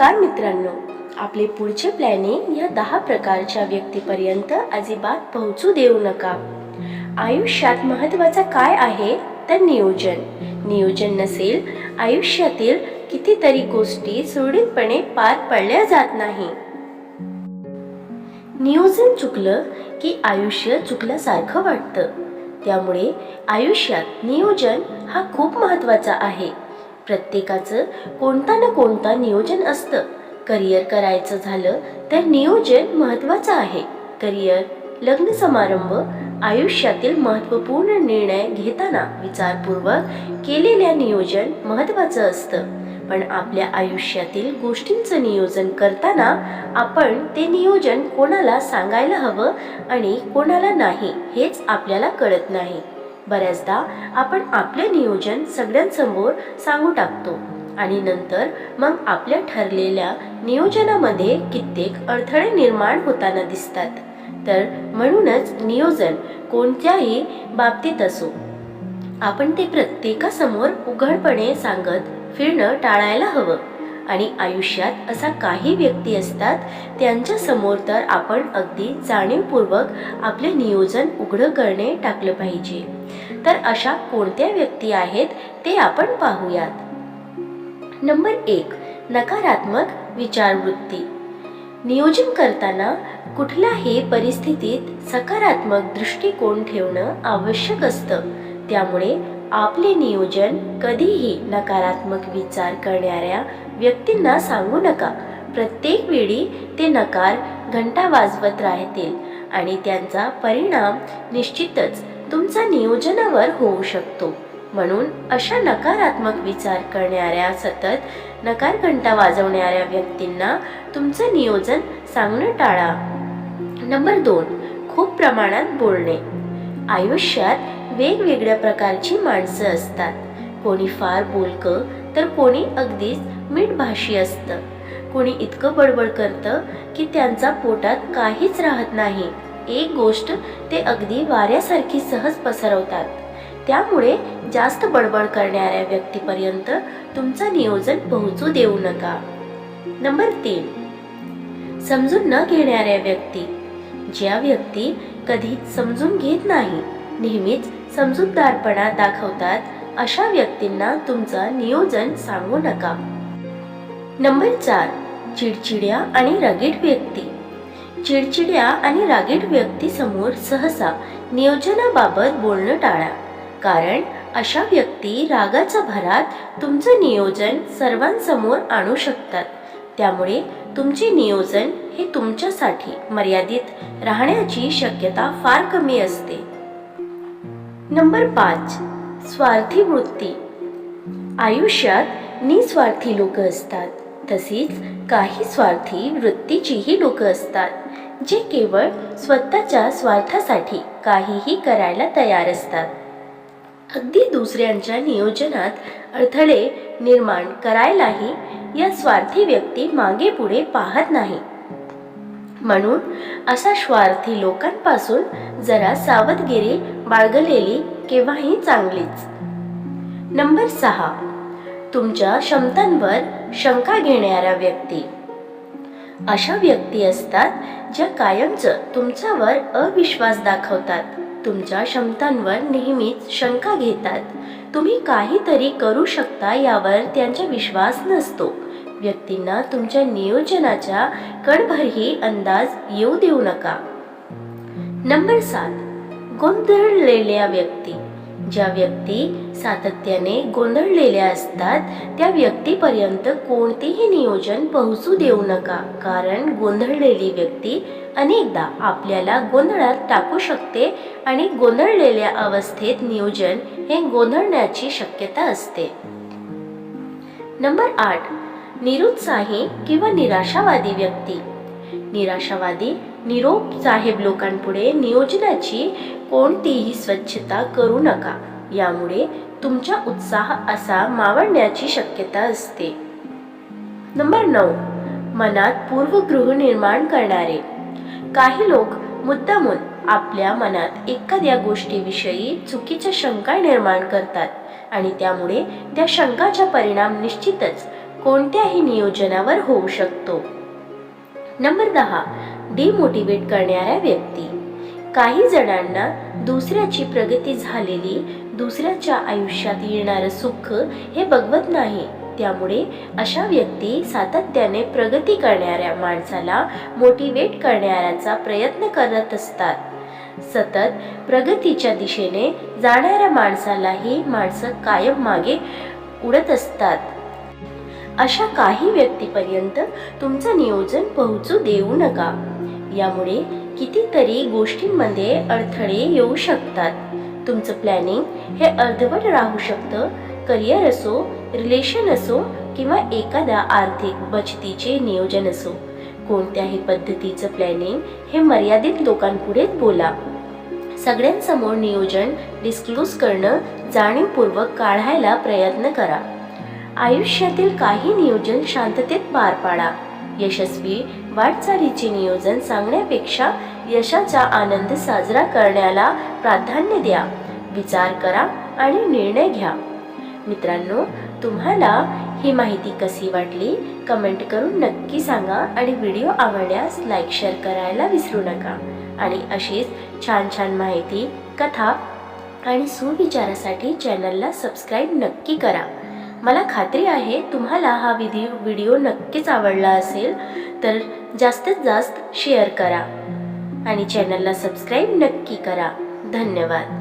नमस्कार मित्रांनो. आपले पुढचे प्लॅनिंग या दहा प्रकारच्या व्यक्तीपर्यंत अजिबात पोहोचू देऊ नका. आयुष्यात महत्त्वाचा काय आहे? तर नियोजन. नियोजन नसेल आयुष्यातील कितीतरी गोष्टी सुरळीतपणे पार पडल्या जात नाही. नियोजन चुकलं की आयुष्य चुकल्यासारखं वाटतं. त्यामुळे आयुष्यात नियोजन हा खूप महत्त्वाचा आहे. प्रत्येकाचं कोणता ना कोणता नियोजन असतं. करिअर करायचं झालं तर नियोजन महत्त्वाचं आहे. करिअर लग्न समारंभ आयुष्यातील महत्त्वपूर्ण निर्णय घेताना विचारपूर्वक केलेल्या नियोजन महत्त्वाचं असतं. पण आपल्या आयुष्यातील गोष्टींचं नियोजन करताना आपण ते नियोजन कोणाला सांगायला हवं आणि कोणाला नाही हेच आपल्याला कळत नाही. बऱ्याचदा आपण आपले नियोजन सगळ्यांसमोर सांगू टाकतो आणि नंतर मग आपल्या ठरलेल्या नियोजनामध्ये कित्येक अडथळे निर्माण होताना दिसतात. तर म्हणूनच नियोजन कोणत्याही बाबतीत असो. आपण ते प्रत्येकासमोर उघडपणे सांगत फिरणं टाळायला हवं आणि आयुष्यात असा काही व्यक्ती असतात त्यांच्यासमोर तर आपण अगदी जाणीवपूर्वक आपले नियोजन उघडं करणे टाकलं पाहिजे. तर अशा कोणत्या व्यक्ती आहेत ते आपण पाहूयात. नंबर एक नकारात्मक विचारवृत्ती. नियोजन करताना कुठल्याही परिस्थितीत सकारात्मक दृष्टिकोन ठेवणं आवश्यक असतं. त्यामुळे आपले नियोजन कधीही नकारात्मक विचार करणाऱ्या व्यक्तींना सांगू नका. प्रत्येक वेळी ते नकार घंटा वाजवत राहतील आणि त्यांचा परिणाम निश्चितच तुमचा नियोजनावर होऊ शकतो. म्हणून अशा नकारात्मक विचार करणाऱ्या सतत नकार घंटा वाजवणाऱ्या व्यक्तींना तुमचं नियोजन सांगणं टाळा. नंबर दोन खूप प्रमाणात बोलणे. आयुष्यात वेगवेगळ्या प्रकारची माणसं असतात. कोणी फार बोलकं तर कोणी अगदीच मीठभाषी असतं. कोणी इतकं बडबड करतं की त्यांचा पोटात काहीच राहत नाही. एक गोष्ट ते अगदी वाऱ्यासारखी सहज पसरवतात. त्यामुळे जास्त बडबड करणाऱ्या व्यक्तीपर्यंत तुमचं नियोजन पोहोचू देऊ नका. नंबर तीन. समजून न घेणाऱ्या व्यक्ती. ज्या व्यक्ती कधीच समजून घेत नाही नेहमीच समजूतदारपणा दाखवतात अशा व्यक्तींना तुमचं नियोजन सांगू नका. नंबर चार. चिडचिड्या आणि रगीट व्यक्ती. चिडचिड्या आणि रागीट व्यक्तीसमोर सहसा नियोजनाबाबत बोलणं टाळा. कारण अशा व्यक्ती रागाच्या भरात तुमचं नियोजन सर्वांसमोर आणू शकतात. त्यामुळे तुमचे नियोजन हे तुमच्यासाठी मर्यादित राहण्याची शक्यता फार कमी असते. नंबर पाच. स्वार्थी वृत्ती. आयुष्यात निस्वार्थी लोक असतात. तसेच काही स्वार्थी वृत्तीचीही लोक असतात जे केवळ स्वतःच्या स्वार्थासाठी काहीही करायला तयार असतात. अगदी दुसऱ्यांच्या नियोजनात अडथळे निर्माण करायलाही या स्वार्थी व्यक्ती मागे पुढे पाहत नाही. म्हणून अशा स्वार्थी लोकांपासून जरा सावधगिरी बाळगलेली केव्हाही चांगलीच. नंबर सहा. तुमच्या क्षमतांवर शंका घेणाऱ्या व्यक्ती. अशा व्यक्ती असतात ज्या कायमच तुमच्यावर अविश्वास दाखवतात. तुमच्या क्षमतांवर नेहमीच शंका घेतात. तुम्ही काहीतरी करू शकता यावर त्यांचा विश्वास नसतो. व्यक्तींना तुमच्या नियोजनाच्या कणभरही अंदाज येऊ देऊ नका. नंबर सात. गोंधळलेल्या व्यक्ती. ज्या व्यक्ती सातत्याने गोंधळलेल्या असतात त्या व्यक्तीपर्यंत कोणतेही नियोजन पोहोचू देऊ नका. कारण गोंधळलेली व्यक्ती अनेकदा आपल्याला गोंधळात टाकू शकते आणि गोंधळलेल्या अवस्थेत नियोजन हे गोंधळण्याची शक्यता असते. नंबर आठ. निरुत्साही किंवा निराशावादी व्यक्ती. निराशावादी निरोप साहेब लोकांपुढे नियोजनाची कोणतीही स्वच्छता करू नका. यामुळे तुमचा उत्साह असा मावळण्याची शक्यता असते. नंबर नऊ. मनात पूर्वगृह निर्माण करणारे. काही लोक मुद्दामून आपल्या मनात एखाद्या गोष्टीविषयी चुकीच्या शंका निर्माण करतात आणि त्यामुळे त्या शंकाचा परिणाम निश्चितच कोणत्याही नियोजनावर होऊ शकतो. नंबर दहा. डिमोटिवेट करणाऱ्या व्यक्ती. काही जणांना दुसऱ्याची प्रगती झालेली दुसऱ्याच्या आयुष्यात येणारं सुख हे बघवत नाही. त्यामुळे अशा व्यक्ती सातत्याने प्रगती करणाऱ्या माणसाला मोटिवेट करण्याचा प्रयत्न करत असतात. सतत प्रगतीच्या दिशेने जाणाऱ्या माणसालाही माणसं कायम मागे उडत असतात. अशा काही व्यक्तीपर्यंत तुमचं नियोजन पोहोचू देऊ नका. यामुळे कितीतरी गोष्टींमध्ये अडथळे येऊ शकतात. तुमचं प्लॅनिंग हे अर्धवट राहू शकतं. करिअर असो रिलेशन असो किंवा एखादा आर्थिक बचतीचे नियोजन असो. कोणत्याही पद्धतीचं प्लॅनिंग हे मर्यादित लोकांपुढेच बोला. सगळ्यांसमोर नियोजन डिस्क्लोज करणं जाणीवपूर्वक काढायला प्रयत्न करा. आयुष्यातील काही नियोजन शांततेत पार पाडा. यशस्वी वाटचालीचे नियोजन सांगण्यापेक्षा यशाचा आनंद साजरा करण्याला प्राधान्य द्या. विचार करा आणि निर्णय घ्या. मित्रांनो तुम्हाला ही माहिती कशी वाटली? कमेंट करून नक्की सांगा आणि व्हिडिओ आवडल्यास लाईक शेअर करायला विसरू नका. आणि अशीच छान छान माहिती कथा आणि सुविचारासाठी चॅनलला सबस्क्राईब नक्की करा. मला खात्री आहे तुम्हाला हा विधी व्हिडिओ नक्कीच आवडला असेल तर जास्तीत जास्त शेअर करा आणि चॅनलला सबस्क्राईब नक्की करा. धन्यवाद.